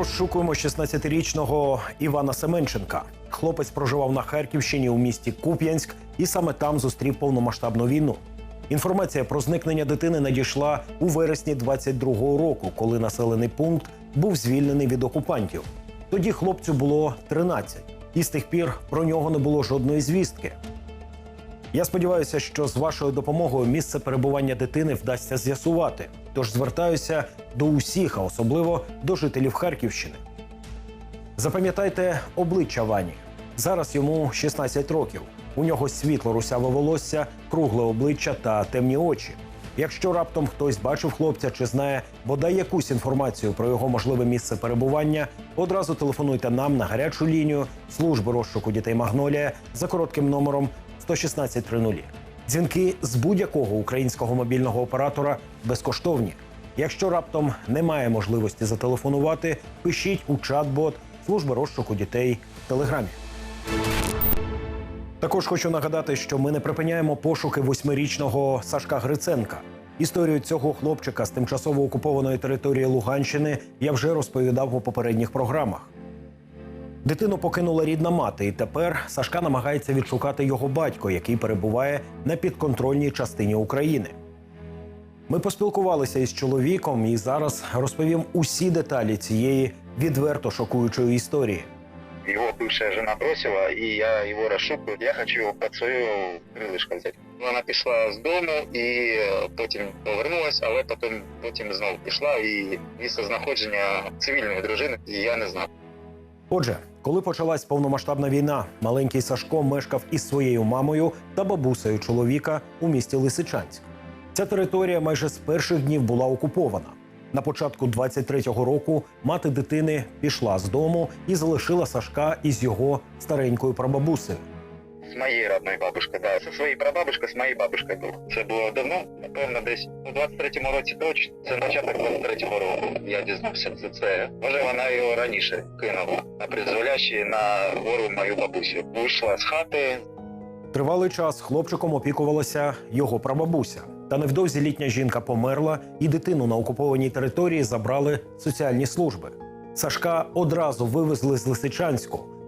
розшукуємо 16-річного Івана Семенченка. Хлопець проживав на Харківщині у місті Куп'янськ і саме там зустрів повномасштабну війну. Інформація про зникнення дитини надійшла у вересні 22-го року, коли населений пункт був звільнений від окупантів. Тоді хлопцю було 13, і з тих пір про нього не було жодної звістки. Я сподіваюся, що з вашою допомогою місце перебування дитини вдасться з'ясувати. Тож звертаюся до усіх, а особливо до жителів Харківщини. Запам'ятайте обличчя Вані. Зараз йому 16 років. У нього світло русяве волосся, кругле обличчя та темні очі. Якщо раптом хтось бачив хлопця чи знає бодай якусь інформацію про його можливе місце перебування, одразу телефонуйте нам на гарячу лінію служби розшуку дітей Магнолія за коротким номером 11630. Дзвінки з будь-якого українського мобільного оператора безкоштовні. Якщо раптом немає можливості зателефонувати, пишіть у чат-бот служби розшуку дітей в телеграмі. Також хочу нагадати, що ми не припиняємо пошуки восьмирічного Сашка Гриценка. Історію цього хлопчика з тимчасово окупованої території Луганщини я вже розповідав у попередніх програмах. Дитину покинула рідна мати, і тепер Сашка намагається відшукати його батько, який перебуває на підконтрольній частині України. Ми поспілкувалися із чоловіком і зараз розповім усі деталі цієї відверто шокуючої історії. Его бывшая жена бросила, и я его расшукаю. Я хочу его под свою крилишко взяти. Вона пішла з дому і е, потім повернулась, але потім, потім знову пішла і місце знаходження цивільної дружини я не знав. Отже, коли почалась повномасштабна війна, маленький Сашко мешкав із своєю мамою та бабусею чоловіка у місті Лисичанськ. Ця територія майже з перших днів була окупована. На початку 23-го року мати дитини пішла з дому і залишила Сашка із його старенькою прабабусею. З моєї родної бабушки, да. Це своєї прабабушки, з моєю бабушкою був. Це було давно, напевно, десь у 23-му році точно. Це початок 23-го року. Я дізнався за це. Може, вона його раніше кинула на призволяще на гору мою бабусю. Вийшла з хати, Тривалий час хлопчиком опікувалася його прабабуся. Та невдовзі літня жінка померла, і дитину на окупованій території забрали соціальні служби. Сашка одразу вивезли з Лисичанську.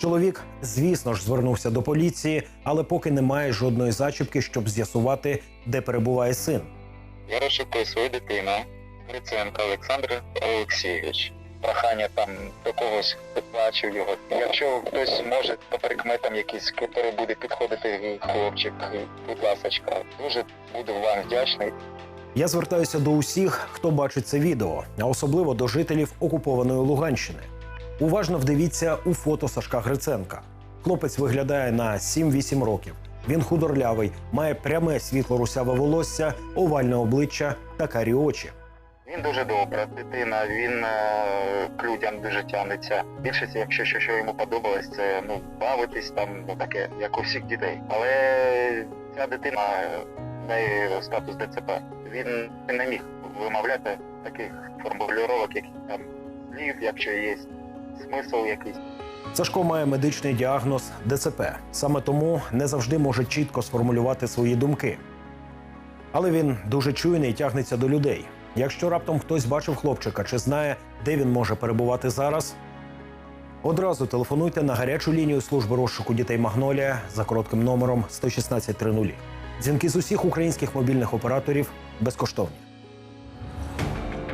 Чоловік, звісно ж, звернувся до поліції, але поки немає жодної зачіпки, щоб з'ясувати, де перебуває син. Я розшукую свою дитину, Гриценко Олександр Олексійович. Прохання там до когось хто його. Якщо хтось може по прикметам якийсь, який буде підходити хлопчик, будь ласочка, дуже буду вам вдячний. Я звертаюся до усіх, хто бачить це відео, а особливо до жителів окупованої Луганщини. Уважно вдивіться у фото Сашка Гриценка. Хлопець виглядає на 7-8 років. Він худорлявий, має пряме світло-русяве волосся, овальне обличчя та карі очі. Він дуже добра дитина, він е, к людям дуже тягнеться. Більшість, якщо що, що йому подобалось, це ну бавитись там, ну таке, як у всіх дітей. Але ця дитина е, в неї статус ДЦП. Він не міг вимовляти таких формулювання, які там слів, якщо є смисл якийсь. Сашко має медичний діагноз ДЦП. Саме тому не завжди може чітко сформулювати свої думки. Але він дуже чуйний і тягнеться до людей. Якщо раптом хтось бачив хлопчика чи знає, де він може перебувати зараз, одразу телефонуйте на гарячу лінію служби розшуку дітей Магнолія за коротким номером 11630. Дзвінки з усіх українських мобільних операторів безкоштовні.